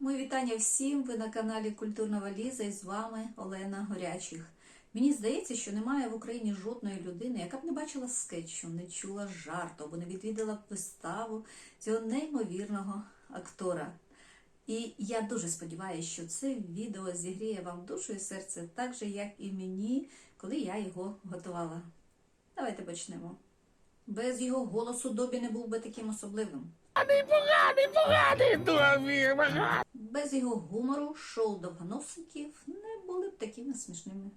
Мої вітання всім. Ви на каналі Культурна Валіза і з вами Олена Горячих. Мені здається, що немає в Україні жодної людини, яка б не бачила скетчу, не чула жарту або не відвідала б виставу цього неймовірного актора. І я дуже сподіваюся, що це відео зігріє вам душу і серце так же, як і мені, коли я його готувала. Давайте почнемо. Без його голосу Добі не був би таким особливим. Поганий, поганий, добі, поганий. Без його гумору шоу довгоносиків не були б такими смішними.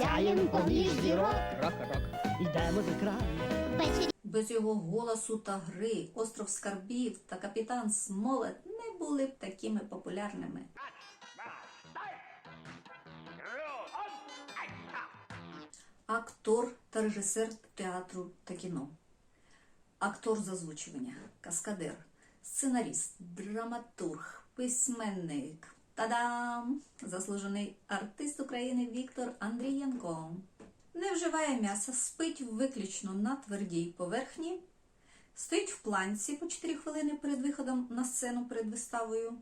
Сяєм поміж зірок, Рок, рок. Йдемо за край. Без його голосу та гри Остров Скарбів та Капітан Смолет не були б такими популярними. Актор та режисер театру та кіно. Актор з озвучування, каскадер, сценаріст, драматург, письменник. Та-дам! Заслужений артист України Віктор Андрієнко. Не вживає м'яса, спить виключно на твердій поверхні, стоїть в планці по 4 хвилини перед виходом на сцену перед виставою.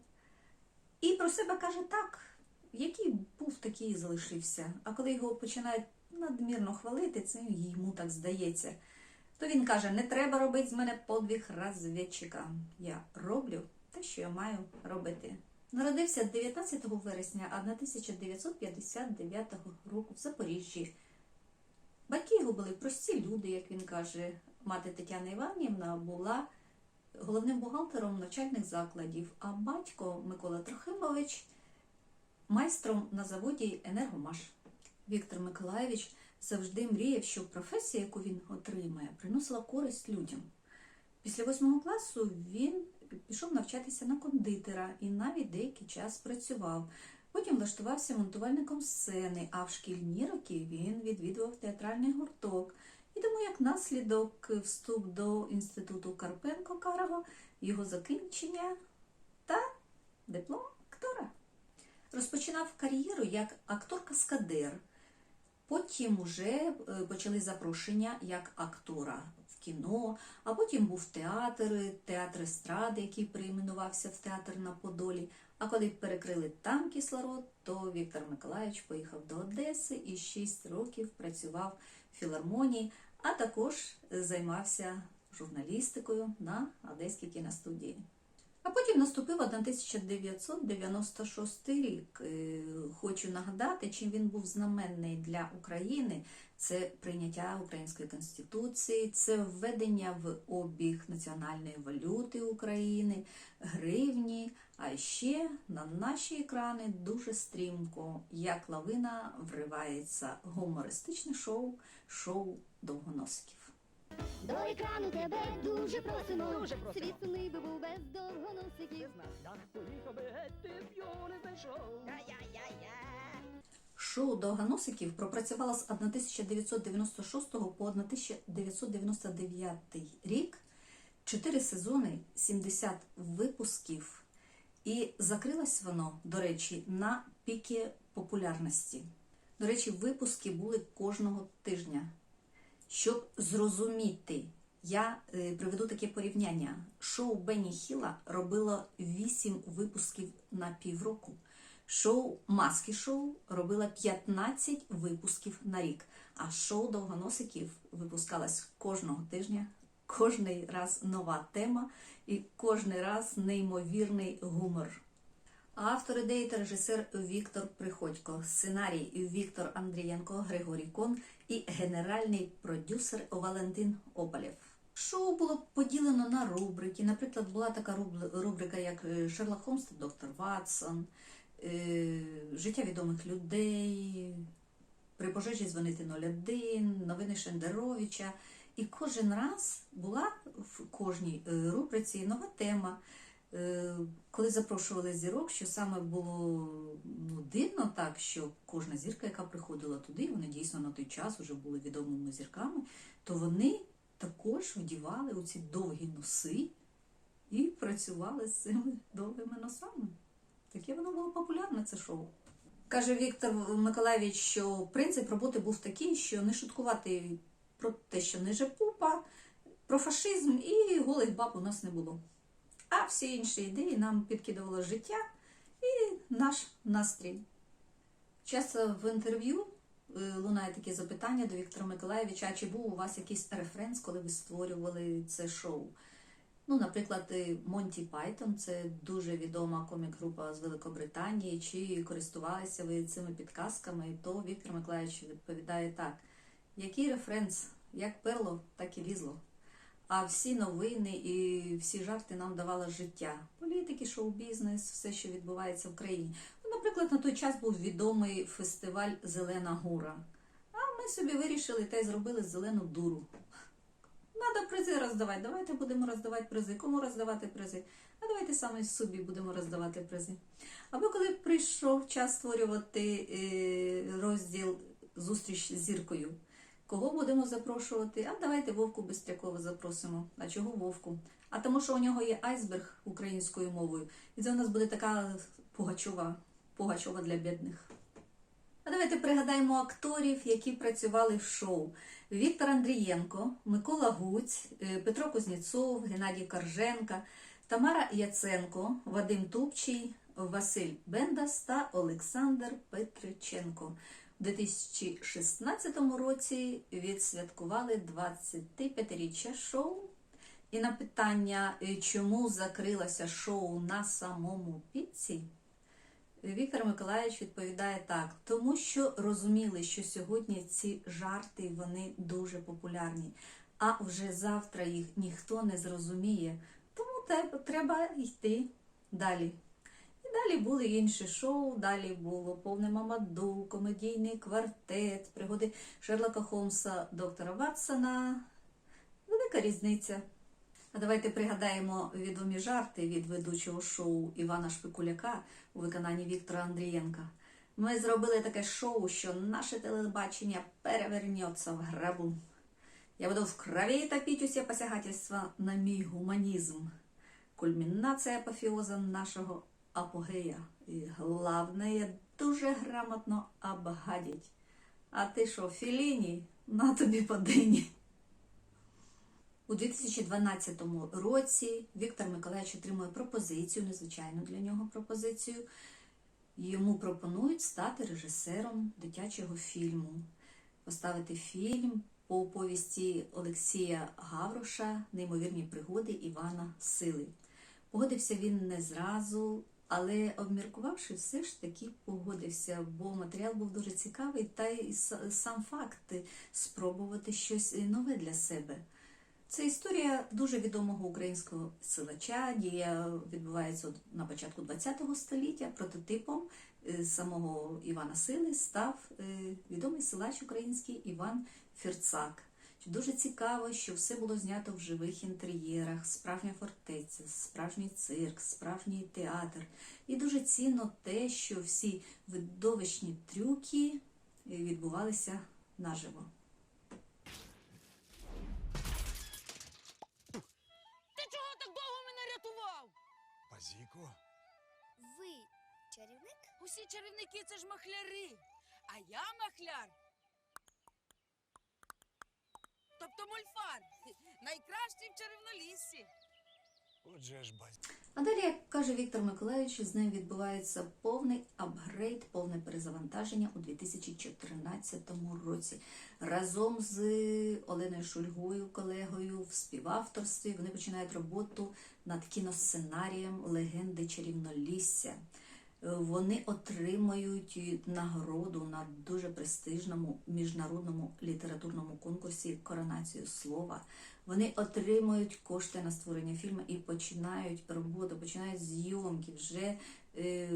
І про себе каже так, який був, такий і залишився. А коли його починають надмірно хвалити, це йому так здається. То він каже: не треба робити з мене подвиг розвідчика. Я роблю те, що я маю робити. Народився 19 вересня 1959 року в Запоріжжі. Батьки його були прості люди, як він каже. Мати Тетяна Іванівна була головним бухгалтером навчальних закладів, а батько Микола Трохимович майстром на заводі Енергомаш. Віктор Миколаєвич завжди мріяв, щоб професія, яку він отримає, приносила користь людям. Після восьмого класу він пішов навчатися на кондитера і навіть деякий час працював. Потім влаштувався монтувальником сцени, а в шкільні роки він відвідував театральний гурток. І тому, як наслідок, вступ до інституту Карпенко Карого, його закінчення та диплом актора. Розпочинав кар'єру як актор-каскадер. Потім вже е, почали запрошення як актора в кіно, а потім був театр, театр естради, який перейменувався в театр на Подолі. А коли перекрили там кислород, то Віктор Миколаївич поїхав до Одеси і 6 років працював в філармонії, а також займався журналістикою на Одеській кіностудії. А потім наступив 1996 рік. Е, Хочу нагадати, чим він був знаменний для України. Це прийняття української конституції, це введення в обіг національної валюти України, гривні. А ще на наші екрани дуже стрімко, як лавина, вривається гумористичне шоу, шоу довгоносиків. До екрану тебе дуже просимо. Дуже просимо. Світ сумний би був без довгоносиків. Так поїхав би геть, ти б його не знайшов. Шоу Довгоносиків пропрацювало з 1996 по 1999 рік, 4 сезони, 70 випусків, і закрилось воно, до речі, на піки популярності. До речі, випуски були кожного тижня. Щоб зрозуміти, я е, приведу таке порівняння. Шоу Бенні Хіла робило 8 випусків на півроку. Шоу Маски Шоу робила 15 випусків на рік, а шоу довгоносиків випускалось кожного тижня, кожний раз нова тема і кожний раз неймовірний гумор. Автор ідеї та режисер Віктор Приходько, сценарій Віктор Андрієнко, Григорій Кон і генеральний продюсер Валентин Опалєв. Шоу було поділено на рубрики. Наприклад, була така рубрика, як е, Шерлок Холмс та доктор Ватсон, е, Життя відомих людей, при пожежі дзвонити 01, новини Шендеровича. І кожен раз була в кожній е, рубриці нова тема. Е, Коли запрошували зірок, що саме було ну, дивно так, що кожна зірка, яка приходила туди, вони дійсно на той час вже були відомими зірками, то вони також вдівали оці довгі носи і працювали з цими довгими носами. Таке воно було популярне, це шоу. Каже Віктор Миколаєвич, що принцип роботи був такий, що не шуткувати про те, що ниже пупа, про фашизм і голих баб у нас не було. А всі інші ідеї нам підкидувало життя і наш настрій. Часто в інтерв'ю е, лунає таке запитання до Віктора Миколаєвича, чи був у вас якийсь референс, коли ви створювали це шоу? Ну, наприклад, Монті Пайтон це дуже відома комік-група з Великобританії. Чи користувалися ви цими підказками? То Віктор Миколаївич відповідає так: який референс, як перло, так і лізло. А всі новини і всі жарти нам давало життя. Політики, шоу-бізнес, все, що відбувається в країні. Ну, наприклад, на той час був відомий фестиваль Зелена Гура. А ми собі вирішили та й зробили зелену дуру. Надо призи роздавати. Давайте будемо роздавати призи. Кому роздавати призи? А давайте саме собі будемо роздавати призи. Або коли прийшов час створювати е, розділ Зустріч з зіркою. Кого будемо запрошувати? А давайте Вовку Бистрякова запросимо. А чого Вовку? А тому, що у нього є айсберг українською мовою. І це у нас буде така Пугачова, Пугачова для бідних. А давайте пригадаємо акторів, які працювали в шоу: Віктор Андрієнко, Микола Гуць, е, Петро Кузнєцов, Геннадій Корженка, Тамара Яценко, Вадим Тупчий, Василь Бендас та Олександр Петриченко. У 2016 році відсвяткували 25-річчя шоу. І на питання, е, чому закрилося шоу на самому піці, Віктор Миколаївич відповідає так, тому що розуміли, що сьогодні ці жарти вони дуже популярні, а вже завтра їх ніхто не зрозуміє, тому треба йти далі. Далі були інші шоу, далі було повне Мамаду, комедійний квартет, пригоди Шерлока Холмса, доктора Ватсона. Велика різниця. А давайте пригадаємо відомі жарти від ведучого шоу Івана Шпикуляка у виконанні Віктора Андрієнка. Ми зробили таке шоу, що наше телебачення перевернеться в гробу. Я буду в крові топить усі посягательства на мій гуманізм. Кульмінація апофеоза нашого апогея. І головне, дуже грамотно обгадять. А ти що, Філіні? На тобі подині. У 2012 році Віктор Миколаївич отримує пропозицію, незвичайну для нього пропозицію. Йому пропонують стати режисером дитячого фільму, поставити фільм по повісті Олексія Гавроша Неймовірні пригоди Івана Сили. Погодився він не зразу, але обміркувавши, все ж таки погодився, бо матеріал був дуже цікавий, та й сам факт спробувати щось нове для себе. Це історія дуже відомого українського силача, дія відбувається на початку ХХ століття. Прототипом е, самого Івана Сили став е, відомий силач український Іван Фірцак. Дуже цікаво, що все було знято в живих інтер'єрах, справжня фортеця, справжній цирк, справжній театр. І дуже цінно те, що всі видовищні трюки е, відбувалися наживо. Ти чого так довго мене рятував? Базіко? Ви чарівник? Усі чарівники це ж махляри, а я махляр. Тобто мольфар, найкращий в чарівноліссі. Отже ж базіко. А далі, як каже Віктор Миколаївич, з ним відбувається повний апгрейд, повне перезавантаження у 2014 році. Разом з Оленою Шульгою, колегою в співавторстві вони починають роботу над кіносценарієм Легенди чарівнолісся. Е, Вони отримають нагороду на дуже престижному міжнародному літературному конкурсі Коронацію слова. Вони отримують кошти на створення фільму і починають роботу, починають зйомки. Вже е,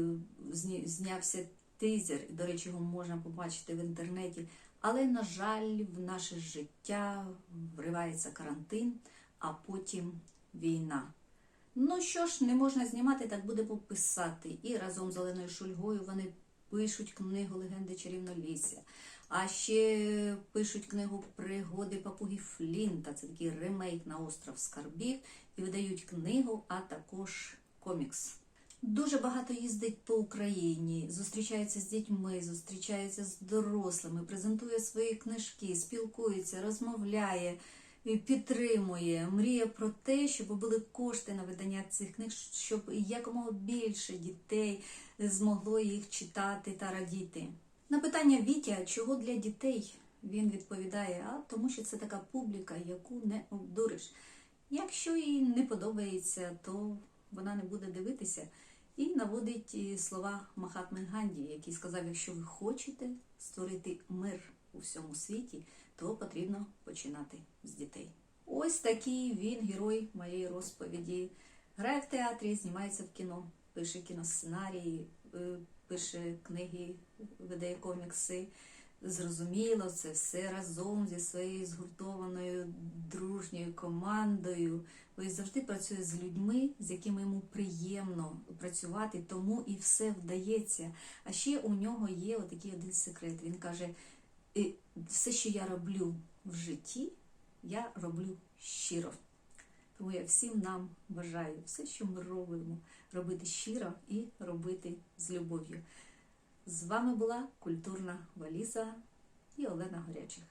знявся тизер. До речі, його можна побачити в інтернеті. Але, на жаль, в наше життя вривається карантин, а потім війна. Ну що ж, не можна знімати, так будемо писати. І разом з Оленою Шульгою вони пишуть книгу Легенди чарівнолісся. А ще пишуть книгу Пригоди папуги Флінта. Це такий ремейк на остров Скарбів. І видають книгу, а також комікс. Дуже багато їздить по Україні, зустрічається з дітьми, зустрічається з дорослими, презентує свої книжки, спілкується, розмовляє. Підтримує, мріє про те, щоб були кошти на видання цих книг, щоб якомога більше дітей змогло їх читати та радіти. На питання Вітя, чого для дітей, він відповідає: а тому що це така публіка, яку не обдуриш. Якщо їй не подобається, то вона не буде дивитися. І наводить слова Махатми Ганді, який сказав: якщо ви хочете створити мир у всьому світі, то потрібно починати з дітей. Ось такий він герой моєї розповіді. Грає в театрі, знімається в кіно, пише кіносценарії, е, пише книги, видає комікси. Зрозуміло, це все разом зі своєю згуртованою дружньою командою. Він завжди працює з людьми, з якими йому приємно працювати, тому і все вдається. А ще у нього є отакий один секрет. Він каже: «Е, все, що я роблю в житті, я роблю щиро. Тому я всім нам бажаю все, що ми робимо, робити щиро і робити з любов'ю. З вами була культурна валіза і Олена Горячих.